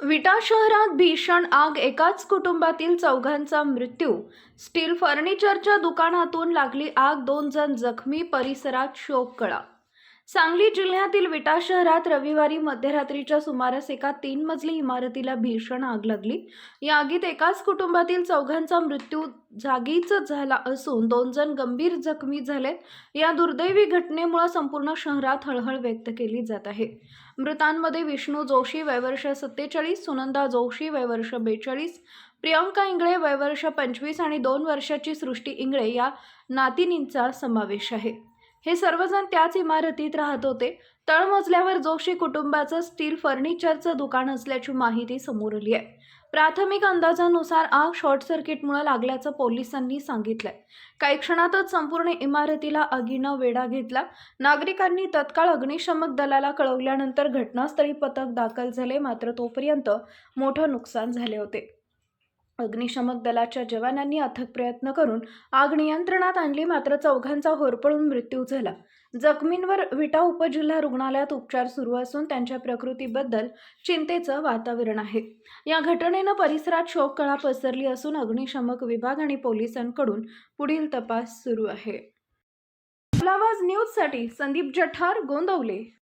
विटा शहरात भीषण आग एकाच कुटुंबातील चौघांचा मृत्यू. स्टील फर्निचरच्या दुकानातून लागली आग दोन जण जखमी परिसरात शोककळा सांगली जिल्ह्यातील विटा शहरात रविवारी मध्यरात्रीच्या सुमारास एका तीन मजली इमारतीला भीषण आग लागली. या आगीत एकाच कुटुंबातील चौघांचा मृत्यू जागीच झाला असून दोन जण गंभीर जखमी झालेत. या दुर्दैवी घटनेमुळे संपूर्ण शहरात हळहळ व्यक्त केली जात आहे. मृतांमध्ये विष्णू जोशी वयवर्ष सत्तेचाळीस सुनंदा जोशी वयवर्ष बेचाळीस प्रियंका इंगळे वयवर्ष पंचवीस आणि दोन वर्षाची सृष्टी इंगळे या नातिनींचा समावेश आहे. हे सर्वजण त्याच इमारतीत राहत होते. तळमजल्यावर जोशी कुटुंबाचं स्टील फर्निचरचं दुकान असल्याची माहिती समोर आली आहे. प्राथमिक अंदाजानुसार आग शॉर्ट सर्किटमुळे लागल्याचं पोलिसांनी सांगितलंय. काही क्षणातच संपूर्ण इमारतीला आगीनं वेढा घेतला. नागरिकांनी तत्काळ अग्निशमक दलाला कळवल्यानंतर घटनास्थळी पथक दाखल झाले. मात्र तोपर्यंत मोठं नुकसान झाले होते. अग्निशमक दलाच्या जवानांनी अथक प्रयत्न करून आग नियंत्रणात आणली मात्र चौघांचा होरपळून मृत्यू झाला. जखमींवर विटा उपजिल्हा रुग्णालयात उपचार सुरू असून त्यांच्या प्रकृतीबद्दल चिंतेचं वातावरण आहे. या घटनेनं परिसरात शोककळा पसरली असून अग्निशमक विभाग आणि पोलिसांकडून पुढील तपास सुरू आहे. आवाज न्यूजसाठी संदीप जठार गोंदवले.